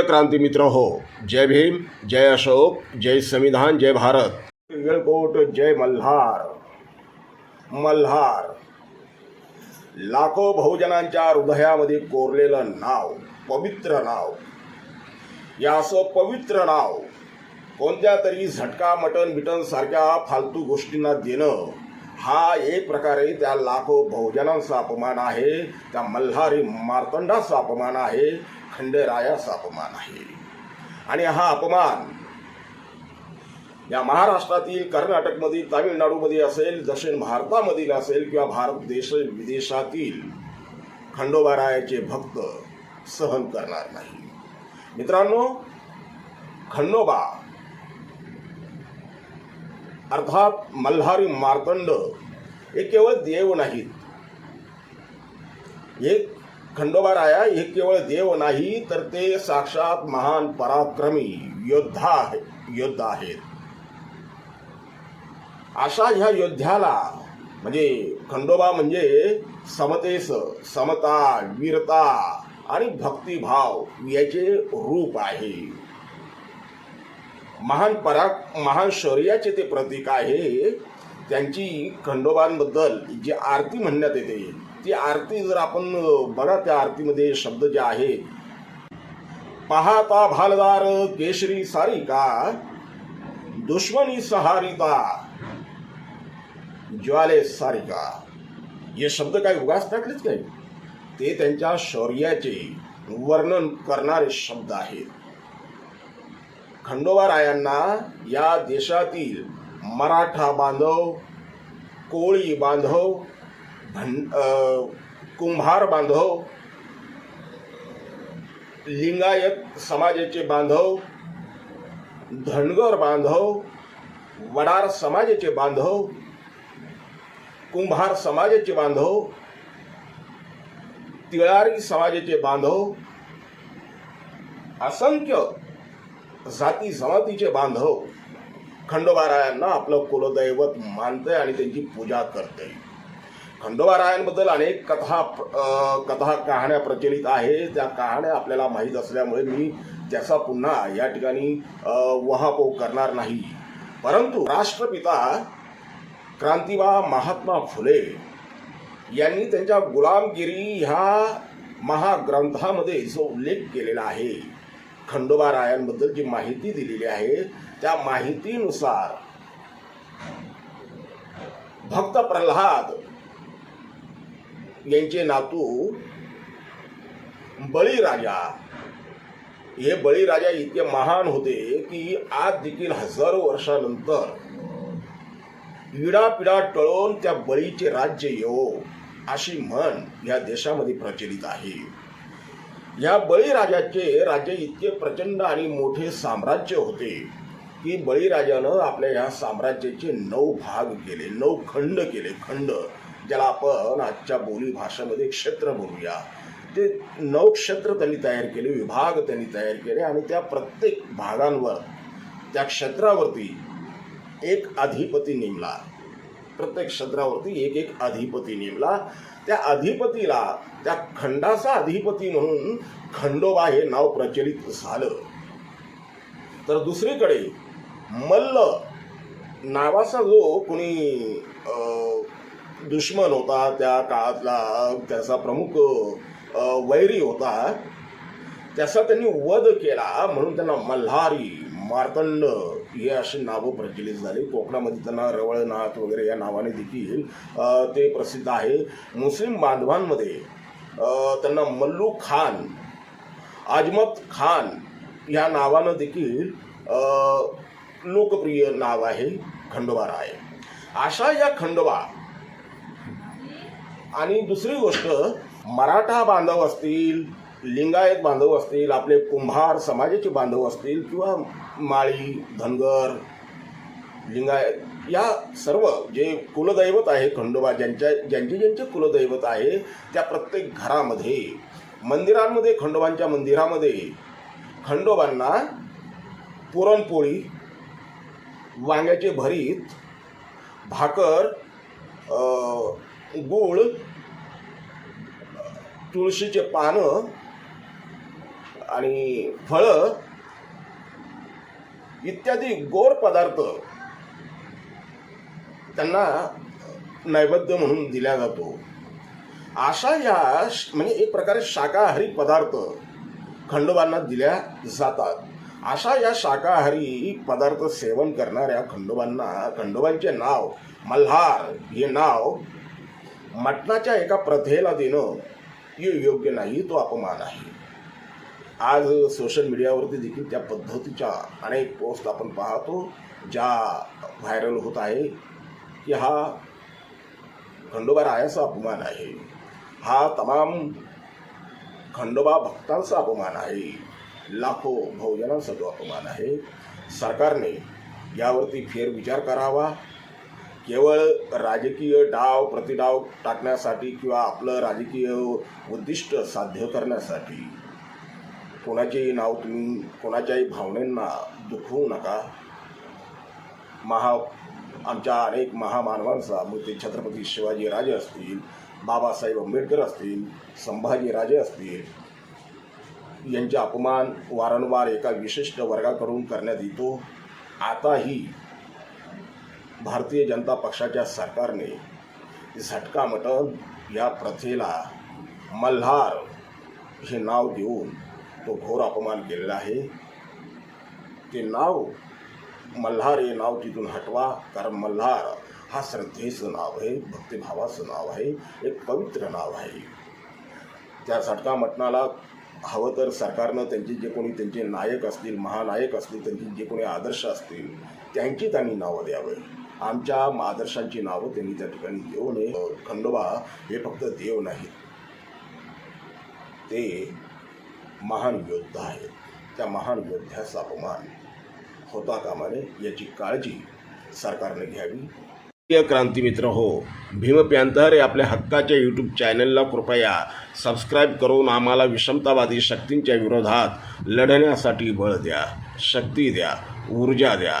प्रिय क्रांती मित्र हो जय भीम जय अशोक जय संविधान जय भारत. वेळकोट जय मल्हार. मल्हार. लाखो बहुजनांच्या हृदयामध्ये कोरलेलं नाव पवित्र नाव. या असं पवित्र नाव. कोणत्या तरी झटका मटन बिटन सारख्या फालतू गोष्टींना देणं हा एक प्रकारे त्या लाखो बहुजनांचा अपमान आहे त्या मल्हारी मार्तंडाचा अपमान आहे खंडरायास अपमान आहे. आणि हा अपमान या महाराष्ट्रातील कर्नाटकमधील तामिळनाडूमध्ये असेल दक्षिण भारतामधील असेल किंवा भारत देश विदेशातील खंडोबारायाचे भक्त सहन करणार नाही. मित्रांनो खंडोबा अर्थात मल्हारी मार्तंड हे केवळ देव नाहीत. हे खंडोबा राया हे केवळ देव नाही तर ते साक्षात महान पराक्रमी योद्धा आहे योद्धा आहेत. अशा ह्या योद्ध्याला म्हणजे खंडोबा म्हणजे समतेस समता वीरता आणि भक्तिभाव याचे रूप आहे. महान परा महान शौर्याचे ते प्रतीक आहे. त्यांची खंडोबांबद्दल जी आरती म्हणण्यात येते ती आरती जर आपण बघा त्या आरतीमध्ये शब्द जे आहेत पाहता भालदार केशरी सारिका दुश्मनी सहारिता ज्वाले सारिका. हे शब्द काही उगाच टाकलेच काय ते त्यांच्या शौर्याचे वर्णन करणारे शब्द आहेत. खंडोबारायांना या देशातील मराठा बांधव कोळी बांधव भं कुंभार बांधव लिंगायत समाजाचे बांधव धनगर बांधव वडार समाजाचे बांधव कुंभार समाजाचे बांधव तिळारी समाजाचे बांधव असंख्य जाती जमातीचे बांधव खंडोबारायांना आपलं कुलदैवत मानतंय आणि त्यांची पूजा करते खंडोबारायांबद्दल अनेक कथा कथा कहाण्या प्रचलित आहे त्या कहाण्या आपल्याला माहीत असल्यामुळे मी त्याचा पुन्हा या ठिकाणी वहापोह करणार नाही. परंतु राष्ट्रपिता क्रांतिबा महात्मा फुले यांनी त्यांच्या गुलामगिरी ह्या महाग्रंथामध्ये जो उल्लेख केलेला आहे खंडोबा रायांबद्दल जी माहिती दिलेली आहे त्या माहितीनुसार भक्त प्रल्हाद यांचे नातू बळीराजा. हे बळीराजा इतके महान होते की आज देखील हजारो वर्षानंतर पिढा टळून त्या बळीचे राज्य येवो अशी म्हण या देशामध्ये प्रचलित आहे. या बळीराजाचे राज्य इतके प्रचंड आणि मोठे साम्राज्य होते की बळीराजानं आपल्या या साम्राज्याचे नऊ भाग केले नऊ खंड केले खंड. ज्याला आपण आजच्या बोली भाषेमध्ये क्षेत्र बोलूया ते नऊ क्षेत्र त्यांनी तयार केले विभाग त्यांनी तयार केले आणि त्या प्रत्येक भागांवर त्या क्षेत्रावरती एक अधिपती नेमला. प्रत्येक क्षेत्रावरती एक एक अधिपती नेमला. त्या अधिपतीला त्या खंडाचा अधिपती म्हणून खंडोबा हे नाव प्रचलित झालं. तर दुसरीकडे मल्ल नावाचा जो कोणी दुश्मन होता त्या काळातला त्याचा प्रमुख वैरी होता. त्याचा त्यांनी वध केला म्हणून त्यांना मल्हारी मार्तंड हे अशी नावं प्रचलित झाली. कोकणामध्ये त्यांना रवळनाथ वगैरे या नावाने देखील ते प्रसिद्ध आहे. मुस्लिम बांधवांमध्ये त्यांना मल्लू खान आजमत खान या नावानं देखील लोकप्रिय नाव आहे खंडोबा राय. अशा या खंडोबा आणि दुसरी गोष्ट मराठा बांधव असतील लिंगायत बांधव असतील आपले कुंभार समाजाचे बांधव असतील किंवा माळी धनगर लिंगायत या सर्व जे कुलदैवत आहे खंडोबा ज्यांच्या ज्यांचे ज्यांचे कुलदैवत आहे त्या प्रत्येक घरामध्ये मंदिरांमध्ये खंडोबांच्या मंदिरामध्ये खंडोबांना पुरणपोळी वांग्याचे भरीत भाकर गूळ तुळशीचे पानं आणि फळं इत्यादी गोड पदार्थ त्यांना नैवेद्य म्हणून दिला जातो. अशा या म्हणजे एक प्रकारे शाकाहारी पदार्थ खंडोबांना दिल्या जातात. अशा या शाकाहारी पदार्थ सेवन करणाऱ्या खंडोबांना खंडोबांचे नाव मल्हार हे नाव मटणाच्या एका प्रथेला देणं हे योग्य नाही तो अपमान आहे. आज सोशल मीडियावरती देखील त्या पद्धतीच्या अनेक पोस्ट आपण पाहतो ज्या व्हायरल होत आहे की हा खंडोबा रायाचा अपमान आहे. हा तमाम खंडोबा भक्तांचा अपमान आहे. लाखो बहुजनांचा तो अपमान आहे सरकारने यावरती फेरविचार करावा केवळ राजकीय डाव प्रतिडाव टाकण्यासाठी किंवा आपलं राजकीय उद्दिष्ट साध्य करण्यासाठी कोणाचेही नाव तुम्ही कोणाच्याही भावनेंना दुखवू नका. महा आमच्या अनेक महामानवांचा मग ते छत्रपती शिवाजी राजे असतील बाबासाहेब आंबेडकर असतील संभाजी राजे असतील यांचे अपमान वारंवार एका विशिष्ट वर्गाकडून करण्यात येतो. आताही भारतीय जनता पक्षाच्या सरकारने झटका मटन या प्रथेला मल्हार हे नाव देऊन तो घोर अपमान केलेला आहे. ते नाव मल्हार हे नाव तिथून हटवा कारण मल्हार हा श्रद्धेचं नाव आहे भक्तिभावाचं नाव आहे एक पवित्र नाव आहे. त्या झटका मटणाला हवं तर सरकारनं त्यांचे जे कोणी त्यांचे नायक असतील महानायक असतील त्यांचे जे कोणी आदर्श असतील त्यांची त्यांनी नावं द्यावे. आमच्या आदर्शांची नावं त्यांनी त्या ठिकाणी देऊ नये खंडोबा हे फक्त देव नाहीत. ते महान योद्धा आहेत. त्या महान योद्ध्याचा अपमान होता कामा नये याची काळजी सरकारने घ्यावी. प्रिय क्रांती मित्र हो भीम प्यांतर या आपल्या हक्काच्या यूट्यूब चॅनलला कृपया सबस्क्राईब करून आम्हाला विषमतावादी शक्तींच्या विरोधात लढण्यासाठी बळ द्या शक्ती द्या ऊर्जा द्या.